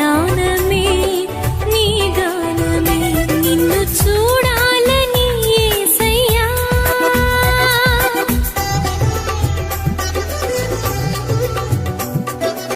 변해